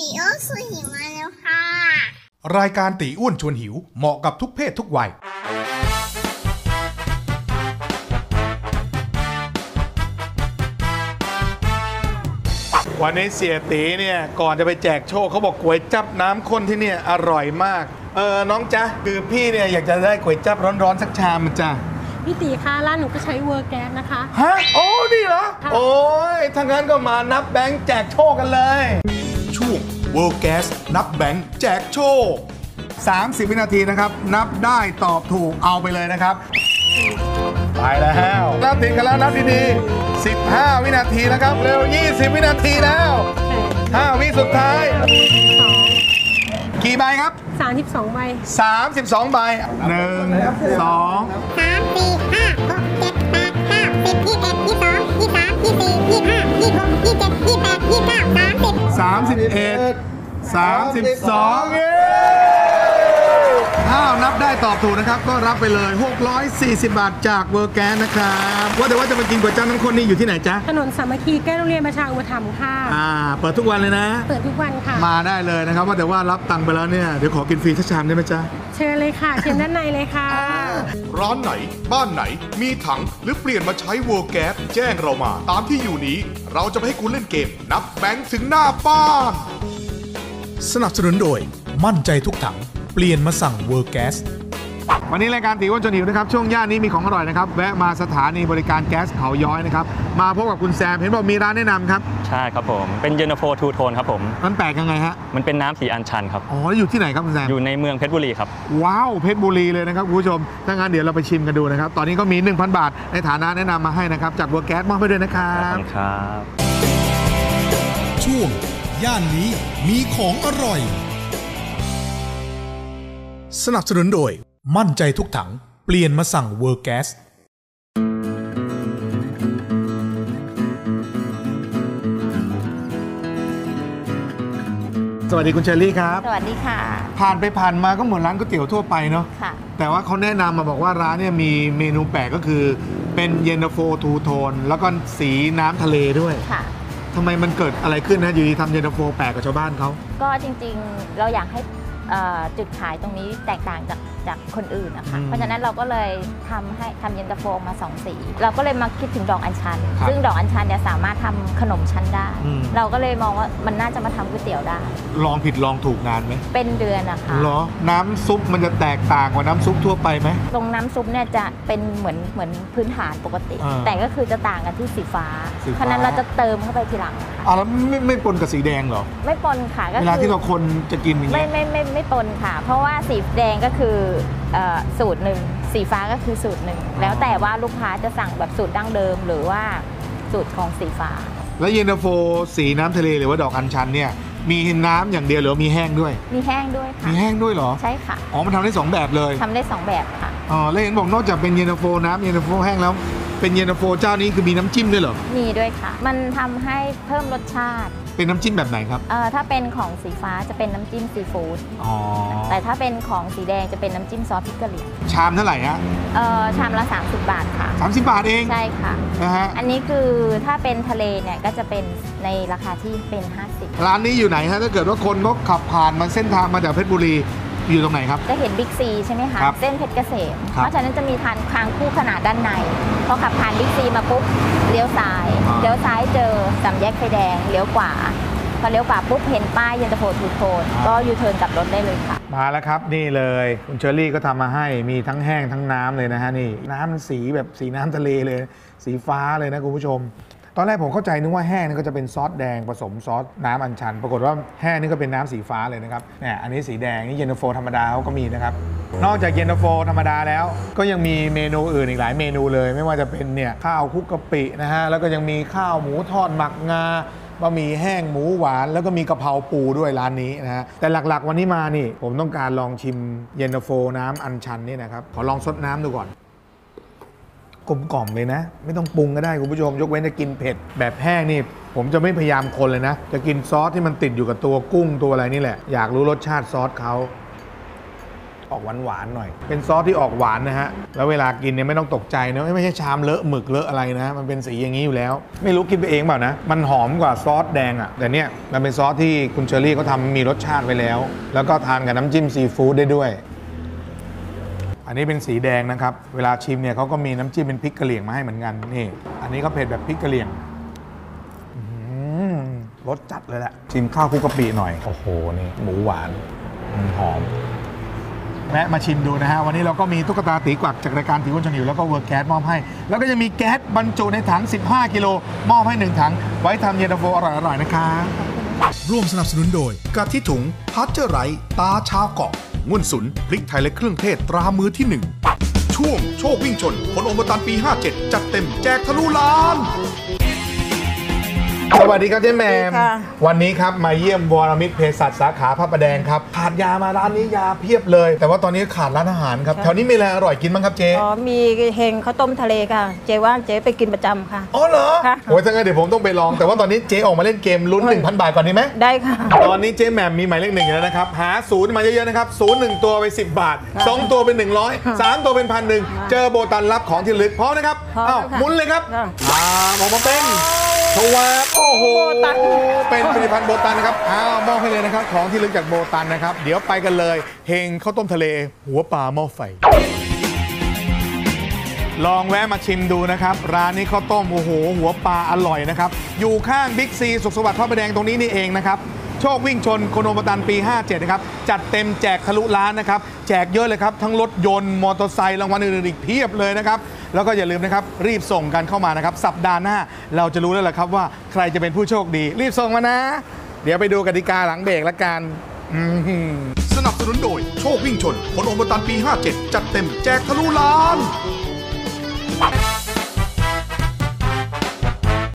ตีโอสุหิวมาแล้วค่ะ รายการตีอ้วนชวนหิวเหมาะกับทุกเพศทุกวัย วันนี้เสียตีเนี่ย ก่อนจะไปแจกโชคเขาบอกก๋วยจับน้ำข้นที่เนี่ยอร่อยมาก เออ น้องจ๊ะ คือพี่เนี่ยอยากจะได้ก๋วยจับร้อนๆ สักชามจ้ะพี่ตีคะร้านหนูก็ใช้เวอร์แก๊สนะคะ ฮะ โอ้ นี่เหรอค่ะโอ้ยถ้างั้นก็มานับแบงค์แจกโชคกันเลย ช่วง World Gas นับแบงค์แจกโชค 30 วินาทีนะครับ นับได้ตอบถูกเอาไปเลยนะครับ ไปแล้วนับติดกันแล้วนับดีๆ 15 วินาทีนะครับ เร็ว 20 วินาทีแล้ว 5 วิสุดท้าย กี่ใบครับ 32ใบ32 ใบ 1 2 3 31 32เย้ ถ้านับได้ตอบถูกนะครับ ก็รับไปเลย 640 บาทจากเวอร์แกนนะครับ ว่าแต่ว่าจะมากินก๋วยจั๊บน้ำข้นนี่อยู่ที่ไหนจ๊ะ ถนนสามัคคีใกล้โรงเรียนประชาอุปถัมภ์ค่ะ อ่า เปิดทุกวันเลยนะ เปิดทุกวันค่ะ มาได้เลยนะครับ ว่าแต่ว่ารับตังค์ไปแล้วเนี่ย เดี๋ยวขอกินฟรีสักชามได้ไหมจ๊ะ เชิญเลยค่ะ เชิญด้านในเลยค่ะ ร้านไหน บ้านไหน มีถังหรือเปลี่ยนมาใช้เวอร์แก๊สแจ้งเรามา ตามที่อยู่นี้ เราจะไปให้คุณเล่นเกม นับแบงค์ถึงหน้าบ้าน สนับสนุนโดย มั่นใจทุกถัง เปลี่ยนมาสั่งเวอร์แกสวันนี้รายการตีอ้วนจนหิวนะครับ ช่วงย่านนี้มีของอร่อยนะครับ แวะมาสถานีบริการแก๊สเขาย้อยนะครับ มาพบกับคุณแซม เห็นบอกมีร้านแนะนำครับ ใช่ครับผม เป็นเยนโฟทูโทนครับผม มันแปลกยังไงฮะ มันเป็นน้ำสีอัญชันครับ อ๋อแล้วอยู่ที่ไหนครับคุณแซม อยู่ในเมืองเพชรบุรีครับ ว้าว เพชรบุรีเลยนะครับคุณผู้ชม ถ้างั้นเดี๋ยวเราไปชิมกันดูนะครับ ตอนนี้ก็มี 1,000 บาท ในฐานะแนะนำมาให้นะครับ จากเวอร์แก๊สมอบไปด้วยนะครัขอบบคุณครับ ช่วงย่านนี้มีของอร่อย สนับสนุนโดย มั่นใจทุกถัง เปลี่ยนมาสั่งเวอร์แกสสวัสดีคุณเชอรี่ครับ สวัสดีค่ะ ผ่านไปผ่านมาก็เหมือนร้านก๋วยเตี๋ยวทั่วไปเนาะค่ะ แต่ว่าเขาแนะนำมาบอกว่าร้านเนี่ยมีเมนูแปลกก็คือ เป็นเย็นตาโฟทูโทน แล้วก็สีน้ำทะเลด้วยค่ะ ทำไมมันเกิดอะไรขึ้นนะอยู่ดีทำเย็นตาโฟแปลกกับชาวบ้านเขา ก็จริงๆ เราอยากให้เอ่อ จุดขายตรงนี้แตกต่างจาก จากคนอื่นนะคะเพราะฉะนั้นเราก็เลยทำให้ทำเย็นตาโฟออกมาสองสี เราก็เลยมาคิดถึงดอกอัญชันซึ่งดอกอัญชันเนี่ยสามารถทำขนมชั้นได้เราก็เลยมองว่ามันน่าจะมาทำก๋วยเตี๋ยวได้ ลองผิดลองถูกนานไหมเป็นเดือนนะคะ เหรอ น้ำซุปมันจะแตกต่างกว่าน้ำซุปทั่วไปไหม ตรงน้ำซุปเนี่ยจะเป็นเหมือนเหมือนพื้นฐานปกติ อ่าแต่ก็คือจะต่างกันที่สีฟ้า สีฟ้า เพราะฉะนั้นเราจะเติมเข้าไปทีหลังค่ะอะแล้วไม่ไม่ปนกับสีแดงเหรอ ไม่ปนค่ะก็เวคือลาที่เราคนจะกินอย่างไม่เงี้ย ไม่ไม่ไม่ปนค่ะ เพราะว่าสีแดงก็คือเอ่อสูตรหนึ่งสีฟ้าก็คือสูตรหนึ่งแล้วแต่ว่าลูกค้าจะสั่งแบบสูตรดั้งเดิม หรือว่าสูตรของสีฟ้า แล้วเย็นตาโฟสีน้ำทะเลหรือว่าดอกอัญชันเนี่ยมีน้ำอย่างเดียวหรือว่ามีแห้งด้วย มีแห้งด้วยค่ะมีแห้งด้วยเหรอใช่ค่ะอ๋อมันทำได้สองแบบเลยทำได้สองแบบค่ะอ๋อแล้วเห็นบอกนอกจากเป็นเย็นตาโฟน้ำเย็นตาโฟแห้งแล้ว เป็นเย็นตาโฟเจ้านี้คือมีน้ำจิ้มด้วยเหรอ มีด้วยค่ะ มันทำให้เพิ่มรสชาติ เป็นน้ำจิ้มแบบไหนครับ เอ่อถ้าเป็นของสีฟ้าจะเป็นน้ำจิ้มซีฟู้ด อ๋อ แต่ถ้าเป็นของสีแดงจะเป็นน้ำจิ้มซอสพริกกะเหรี่ยงชามเท่าไหร่ฮะเอ่อชามละ 30 บาทค่ะ สามสิบบาทเองใช่ค่ะ นะฮะ อันนี้คือถ้าเป็นทะเลเนี่ยก็จะเป็นในราคาที่เป็น 50 ร้านนี้อยู่ไหนฮะ ถ้าเกิดว่าคนเขาขับผ่านมาเส้นทางมาจากเพชรบุรี อยู่ตรงไหนครับ จะเห็นบิ๊กซีใช่ไหมคะ ครับเส้นเพชรเกษม ครับเพราะฉะนั้นจะมีทางทางคู่ขนาดด้านใน พอขับผ่านบิ๊กซีมาปุ๊บ เลี้ยวซ้าย อ่า เลี้ยวซ้ายเจอสามแยกไฟแดง เลี้ยวขวา พอเลี้ยวขวาปุ๊บเห็นป้ายเย็นตาโฟทูโทนก็ยูเทิร์นกลับรถได้เลยค่ะ มาแล้วครับนี่เลยคุณเชอรี่ก็ทำมาให้มีทั้งแห้งทั้งน้ำเลยนะฮะนี่น้ำมันสีแบบสีน้ำทะเลเลย สีฟ้าเลยนะคุณผู้ชม ตอนแรกผมเข้าใจนึกว่าแห้งนี่ก็จะเป็นซอสแดงผสมซอสน้ำอัญชัน ปรากฏว่าแห้งนี่ก็เป็นน้ำสีฟ้าเลยนะครับเนี่ยอันนี้สีแดงนี่เย็นตาโฟธรรมดาเขาก็มีนะครับนอกจากเย็นตาโฟธรรมดาแล้ว ก็ยังมีเมนูอื่นอีกหลายเมนูเลย ไม่ว่าจะเป็นเนี่ยข้าวคุกกะปินะฮะแล้วก็ยังมีข้าวหมูทอดหมักงาบะหมี่แห้งหมูหวานแล้วก็มีกะเพราปูด้วยร้านนี้นะฮะแต่หลักๆ วันนี้มานี่ ผมต้องการลองชิมเย็นตาโฟน้ำอัญชันนี่นะครับขอลองซดน้ำดูก่อน กลมกล่อมเลยนะ ไม่ต้องปรุงก็ได้คุณผู้ชม ยกเว้นจะกินเผ็ดแบบแห้งนี่ ผมจะไม่พยายามคนเลยนะ จะกินซอสที่มันติดอยู่กับตัวกุ้งตัวอะไรนี่แหละ อยากรู้รสชาติซอสเขาออกหวานๆหน่อย เป็นซอสที่ออกหวานนะฮะ แล้วเวลากินเนี่ยไม่ต้องตกใจนะ ไม่ใช่ชามเลอะหมึกเลอะอะไรนะ มันเป็นสีอย่างนี้อยู่แล้ว ไม่รู้กินไปเองเปล่านะ มันหอมกว่าซอสแดงอะ่ะ แต่เนี่ยมันเป็นซอสที่คุณเชอรี่เขาทำมีรสชาติไว้แล้ว แล้วก็ทานกับน้ำจิ้มซีฟู้ดได้ด้วย อันนี้เป็นสีแดงนะครับ เวลาชิมเนี่ยเขาก็มีน้ำจิ้มเป็นพริกกะเหรี่ยงมาให้เหมือนกันนี่ อันนี้ก็เผ็ดแบบพริกกะเหรี่ยงอืมรสจัดเลยแหละชิมข้าวคลุกกะปิหน่อยโอ้โหนี่หมูหวานอืมหอม แวะมาชิมดูนะฮะ วันนี้เราก็มีตุ๊กตาตีกวักจากรายการตีอ้วนชวนหิวแล้วก็เวิร์กแก๊สมอบให้ แล้วก็จะมีแก๊สบรรจุในถัง 15 กิโลมอบให้ 1 ถัง ไว้ทำเย็นตาโฟอร่อยๆนะครับร่วมสนับสนุนโดยกะทิถุงพัชเจอร์ไรต์ตาชาวเกาะ ง่วนสุนพริกไทยและเครื่องเทศตรามือที่หนึ่งช่วงโชควิ่งชนผลอมตันปี 57 จัดเต็มแจกทะลุล้าน สวัสดีครับเจ๊แหมมค่ะ วันนี้ครับมาเยี่ยมวรมิตรเภสัชสาขาพระประแดงครับ ขาดยามาร้านนี้ยาเพียบเลย แต่ว่าตอนนี้ขาดร้านอาหารครับแถวนี้มีอะไรอร่อยกินบ้างครับเจ๊อ๋อมีเฮงข้าวต้มทะเลค่ะ เจ๊ว่างเจ๊ไปกินประจำค่ะ อ๋อเหรอค่ะ โอ้ยถ้างั้นเดี๋ยวผมต้องไปลอง แต่ว่าตอนนี้เจ๊ออกมาเล่นเกมลุ้น 1,000 บาทก่อนดีไหม ได้ค่ะ ตอนนี้เจ๊แหม่มมีหมายเลขหนึ่งอยู่แล้วนะครับ หาศูนย์มาเยอะๆนะครับศูนย์หนึ่งตัวไป 10 บาท 2 ตัวเป็น 100 3 ตัวเป็นพันหนึ่งเจอโบตันรับของที่ระลึกพร้อมนะครับพร้อมอ้าวค่ะหมุนเลยครับค่ะ อ่าออกมาเป็น ทวารโอ้โหโบตัน เป็นผลิตภัณฑ์โบตันนะครับอ้าวมอบให้เลยนะครับ ของที่ระลึกจากโบตันนะครับ เดี๋ยวไปกันเลยเฮงข้าวต้มทะเล หัวปลาหม้อไฟ ลองแวะมาชิมดูนะครับ ร้านนี้ข้าวต้มโอ้โหหัวปลาอร่อยนะครับ อยู่ข้างบิ๊กซีสุขสวัสดิ์พระประแดงตรงนี้นี่เองนะครับ โชควิ่งชนโคโนมตันปี 57 นะครับ จัดเต็มแจกทะลุล้านนะครับ แจกเยอะเลยครับ ทั้งรถยนต์มอเตอร์ไซค์รางวัลอื่นๆอีกเพียบเลยนะครับ แล้วก็อย่าลืมนะครับ รีบส่งกันเข้ามานะครับ สัปดาห์หน้าเราจะรู้แล้วแหละครับว่าใครจะเป็นผู้โชคดี รีบส่งมานะ เดี๋ยวไปดูกติกาหลังเบรกละกันอืมสนับสนุนโดยโชควิ่งชนผลโอมตันปี 57 จัดเต็มแจกทะลุล้าน